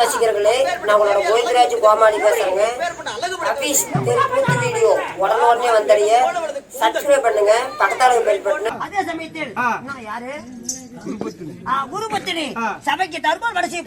ரசிகர்களே நான் உங்களோட கோவிந்தராஜ் கோமாளி பேசுறேங்க. அபீஸ் தெருக்கூத்து வீடியோ. உடனே வந்தடைய. சப்ஸ்கிரைப் பண்ணுங்க. பக்கத்தால பெல் பட்டன். அதே சமயத்தில். நான் யாரு? குருபத்தினி. சபைக்கு தர்மம் கடைசி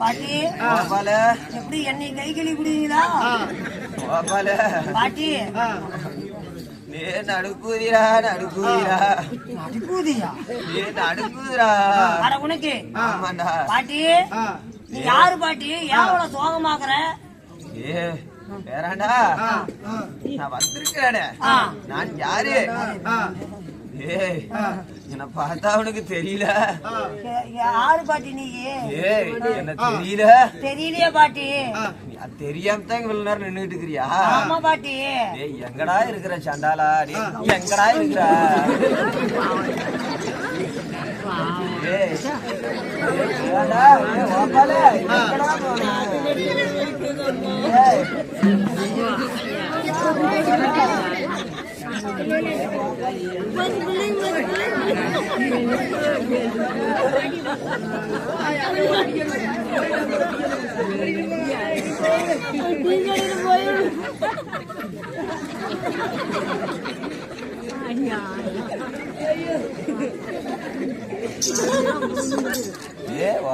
பாட்டி எப்படி என்னை கை கழி. வாபாலா பாட்டி. நீ நடுக்குதிரா நடுக்குதிரா. அடிப்பூதியா நீ நடுக்குதிரா. அட உனக்கு. ஆமாண்டா. பாட்டி. நீ யாரு பாட்டி? ஏன் சோகமாக்குற? வேறாண்டா. நான் வந்திருக்கிறேனே. நான் யாரு. ஏய். என்ன பார்த்தா அவனுக்கு தெரியல. யாரு பாட்டி நீ? ஏய் என்ன தெரியல? தெரியலையே பாட்டி. தெரியாம தான் இவ்வளவு நேரம் நின்னுட்டு இருக்கிறியா? ஆமா பாட்டி. டேய் எங்கடா இருக்கிற சண்டாலா எங்கடா இருக்கிற? டேய் ஏடா ஏய் வாப்பாலே எங்கடா போன ஏய் ஏ வாப்பாலே ஆ. ஏய் வாப்பாடு கலக்கிறவா வாப்பாடு எங்கடா போன ஏ கூத்து வாங்கி வீணா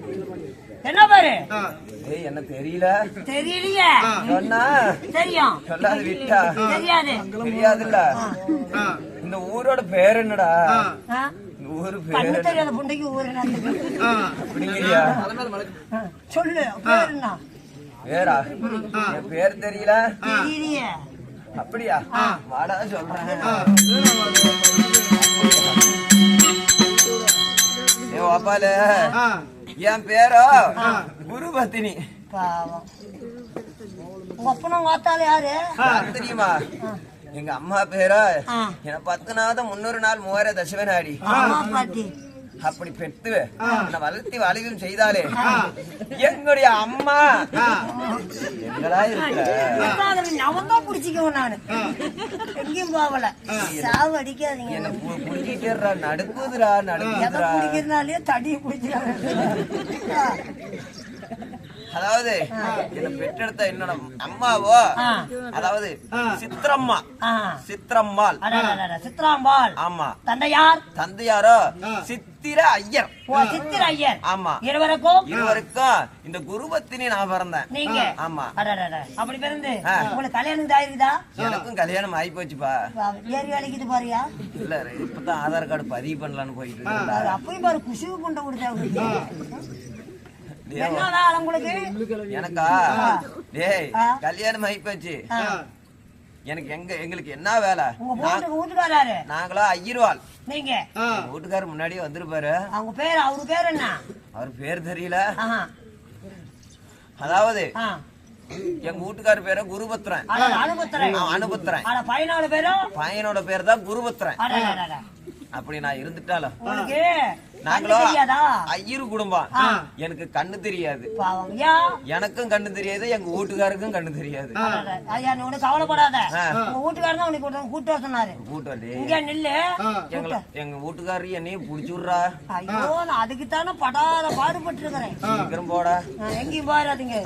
என்ன பாரு? என்ன தெரியல? தெரியலையே. சொன்னா? தெரியும். சொல்லாது விட்டா? தெரியாது. தெரியாதுல்ல? இந்த ஊரோட பேர் என்னடா? ஊரு பேர் தெரியாத புண்டைக்கு ஊரு ஆ, சொல்லு பேர் என்ன? பேரா? என் பேர் தெரியல? தெரியலையே. அப்படியா? வாடா சொல்றேன். ஏ வாப்பால. என் பேரோ? குருபத்தினி பாவம். உங்க அப்பனும் பார்த்தாலும் யாரு? தெரியுமா? எங்க அம்மா பேரா. என பத்து நாதம் முன்னூறு நாள் மூவாயிரம் தசவனாடி அப்படி என்னை வளர்த்தி வளைவும் செய்தாலே எங்களுடைய அம்மா எங்களா தான் பிடிச்சிக்குவேன் நானு. எங்கேயும் போகல. சாவு அடிக்காதீங்க. என்ன புடிச்சிட்டா நடுக்குதுடா எதை நடுக்குதுடா பிடிக்கிறதுனாலே தடியை பிடிச்சிக்கிறாங்க அதாவது என்ன பெற்றெடுத்த என்னோட அம்மாவோ. அதாவது சித்திரம்மா. சித்திரம்மாள். சித்ராம்பாள் ஆமா. தந்தையார்? தந்தையாரோ? சித்திர ஐயர். ஓ சித்திர ஐயர். ஆமா. இருவருக்கும்? இருவருக்கும் இந்த குருபத்தினி நான் பிறந்தேன். நீங்க? ஆமா. அடடட, அப்படி பிறந்து. உங்களுக்கு கல்யாணம் ஆயிருக்குதா எனக்கும் கல்யாணம் ஆகி போச்சுப்பா ஏறி வேலைக்குது பாரியா இல்ல இப்பதான் ஆதார் கார்டு பதிவு பண்ணலாம்னு போயிட்டு அப்பயும் பாரு குஷு கொண்ட கொடுத்தா டேய், என்ன வேலை உங்களுக்கு எனக்கா? டேய் ஆ. கல்யாணம் ஆகி போச்சு. எனக்கு எங்க எங்களுக்கு என்ன வேலை? வீட்டுக்காராரு. நாங்களா ஐயர்வாள். நீங்க? ஆ, எங்க வீட்டுக்காரர் முன்னாடியே வந்திருப்பாரு. அவங்க பேர் அவரு பேர் என்ன? அவர் பேர் தெரியல. அதாவது. எங்க வீட்டுக்காரர் பேரு குருபத்ரன். அட, அனுபுத்திரன் ஆ, அனுபத்ரன். அட பதினாலு பேரும் பையனோட பேர் தான் குருபத்ரன். அப்படி நான் இருந்துட்டாலும் நாங்களும் ஐயர் குடும்பம். எனக்கு கண்ணு தெரியாது. எனக்கும் கண்ணு தெரியாது எங்க வீட்டுக்காருக்கும் கண்ணு தெரியாது. கவலைப்படாத. உனக்கு கூட்டு- சொன்னாரு. கூட்டு நில்லு. எங்களை எங்க வீட்டுக்காரர் என்னையும் புடிச்சு விட்றா. ஐயோ நான் அதுக்கு தானே படாத பாடுபட்டு இருக்கிறேன் சீக்கிரம் போடா. எங்கேயும் பாராதீங்க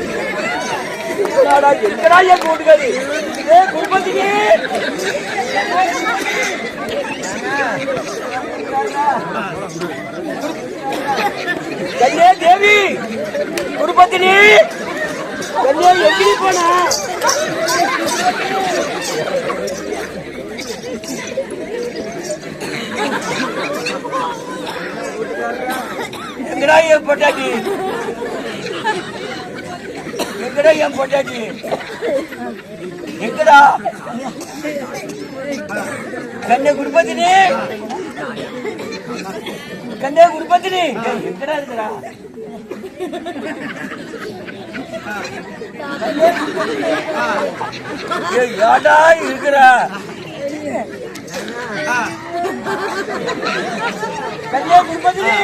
இவத்தையா இருக்கிறா ஆ, நீங்க போனீங்க ஏங்க? கல்லே தேவி! குருபத்தினி கல்லே எங்கிரி போனா? எங்கடா என் எங்கடா என் பொண்டாட்டி? எங்கடா? கண்ணே குருபத்தினி கண்ணே குருபத்தினி ஏய், எங்கடா இருக்கிறா? ஏய், யாடா இருக்கிறா? கண்ணே குருபத்தினி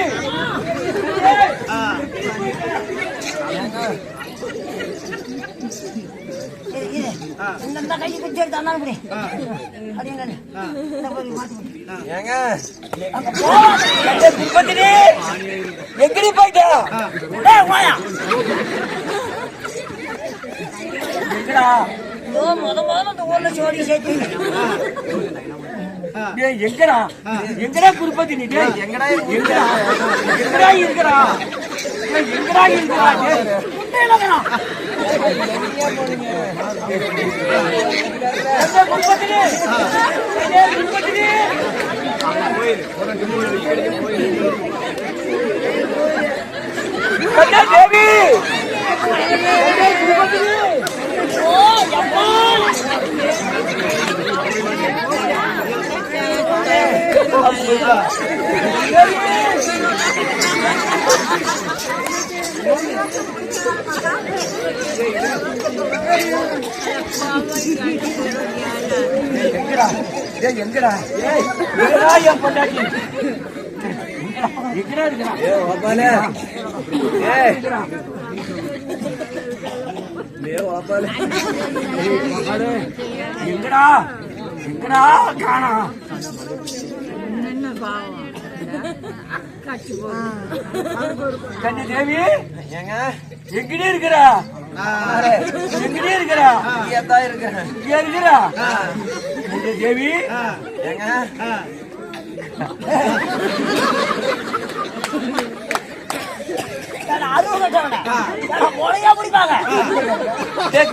இந்த இந்த குச்சி எடுத்து அண்ணா இப்படி அப்படின்னு ஏங்க எங்கடி போயிட்டா எங்கடா முத முதல்ல இந்த ஊர்ல சோடி சேர்த்து எங்கடா எங்கடா எங்கடா எங்கடா எங்கடா இருக்கிறா எங்கடா இருக்கிறா டேய் கண்ணே குருபத்தினி கண்ணே குருபத்தினி கண்ணே தேவி கண்ணே குருபத்தினி ஏய் எங்கடா ஏய் எங்கடா என் பொண்டாட்டி எங்கடா இருக்கிறா ஏ ஓபாலே ஏய் ஏ ஓபாலே மகளே, எங்கடா எங்கடா காணா கண்ணி தேவி ஏங்க எங்கடி இருக்கிறா எங்கடி இருக்கிறா தான் இருக்கிறேன் இருக்கிறா கண்ணி தேவி ஏங்க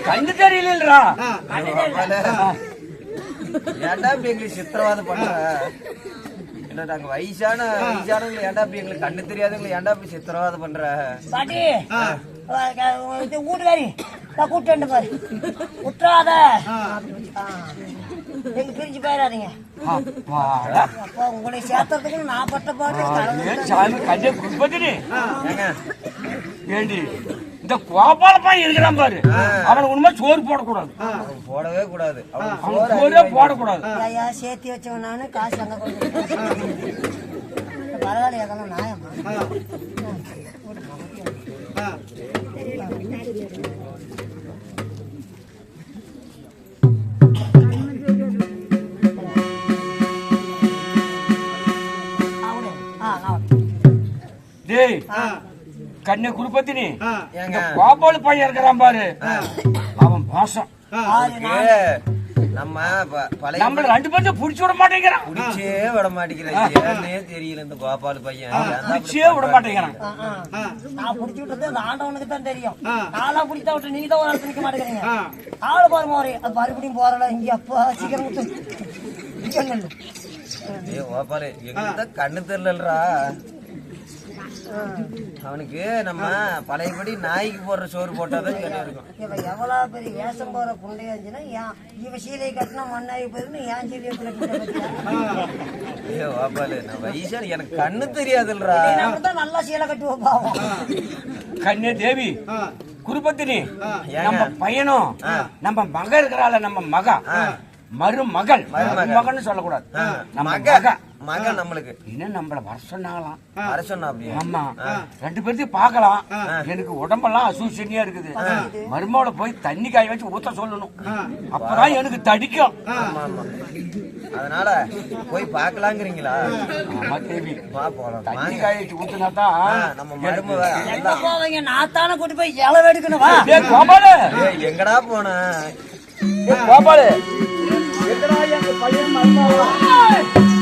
கண்ணு ஓபாலே ஏன்டா இப்படி எங்களுக்கு சித்திரவாதம் பண்ற? என்ன நாங்க வயசான வயசானவங்களை ஏன்டா இப்படி எங்களுக்கு கண்ணு தெரியாதவங்களை ஏன்டா இப்படி சித்திரவாதம் பண்ற? பாட்டி வீட்டுக்காரி. நான் கூட்டு பாரு. விட்டுறாத ஆ. நீங்க பிரிஞ்சு போயிடாதீங்க. அப்பாடா. உங்களை சேர்த்துறதுக்கு நான் பட்ட பாட்டு ஏண்டி? இந்த கோபால பையன் இருக்கிறான் பாரு. அவனுக்கு உண்மை சோறு போடக்கூடாது. அவன் போடவே கூடாது. அவன் அவன் சோறு போடக்கூடாது. ஐயா சேர்த்து வச்சவன் நானு காசு அங்க கொடுத்து பரவாயில்ல அதெல்லாம் நியாயமா. அவனு, ஆ, அவன். டேய் கண்ணே குடும்பத்தினி ஏங்க இந்த கோபால பையன் இருக்கிறான் பாரு. அவன் பாசம். நம்ம ப- பழைய நம்மள ரெண்டு பேரும் புடிச்சு விட மாட்டேங்கிறான். குடிச்சே விட மாட்டேங்கிறேன். தெரியல இந்த கோபால் பையன். புடிச்சே விட மாட்டேங்கிறான். நான் புடிச்சு விட்டது அந்த ஆண்டவனுக்கு தான் தெரியும். நான்லாம் பிடிச்சா விட்டு நீங்க தான் ஒரு இடத்துல நிக்க மாட்டேங்கிறீங்க. ஆளு பாரு மாறி அது மறுபடியும் போறல. இங்க அப்பா சீக்கிரம் விட்டு. கண்ணு தெரியலன்றா அவனுக்கு நம்ம பழையபடி நாய்க்கு போடுற சோறு போட்டாதான் இருக்கும் இவ எவ்வளவு பெரிய வேஷம் போற புண்டையா இருந்துச்சுன்னா ஏன் இவ சீலை கட்டினா மண்ணாகி போயிருந்து ஏன் கட்டினா ஏ கோபாலு நான் வயசான எனக்கு கண்ணு தெரியாதுல்றா. தான் நல்லா சீலை கட்டுவோம் பாவம். கண்ணே தேவி குருபத்தினி? நம்ம பையனும் நம்ம மக இருக்கிறாள் நம்ம மக. மருமகள். மருமகன்னு சொல்லக்கூடாது. நம்ம மக மக. நம்மளுக்கு. இன்னும் நம்மள வர சொன்னாங்களாம்? வர சொன்னா ஆமா. ரெண்டு பேர்த்தையும் பார்க்கலாம். எனக்கு உடம்பெல்லாம் அசூசனியா இருக்குது. மருமகளை போய் தண்ணி காய வச்சு ஊத்த சொல்லணும். அப்பதான் எனக்கு தடிக்கும். அதனால போய் பார்க்கலாங்கிறீங்களா? ஆமா தேவி. தண்ணி. காய வச்சு ஊத்துனாதான் ஆ, நம்ம மருமக எங்க போவீங்க? நான் தானே கூட்டி போய் இளவு எடுக்கணும் எங்கடா போன? கோபாலு. எங்கடா எங்க பையன் மருமகள்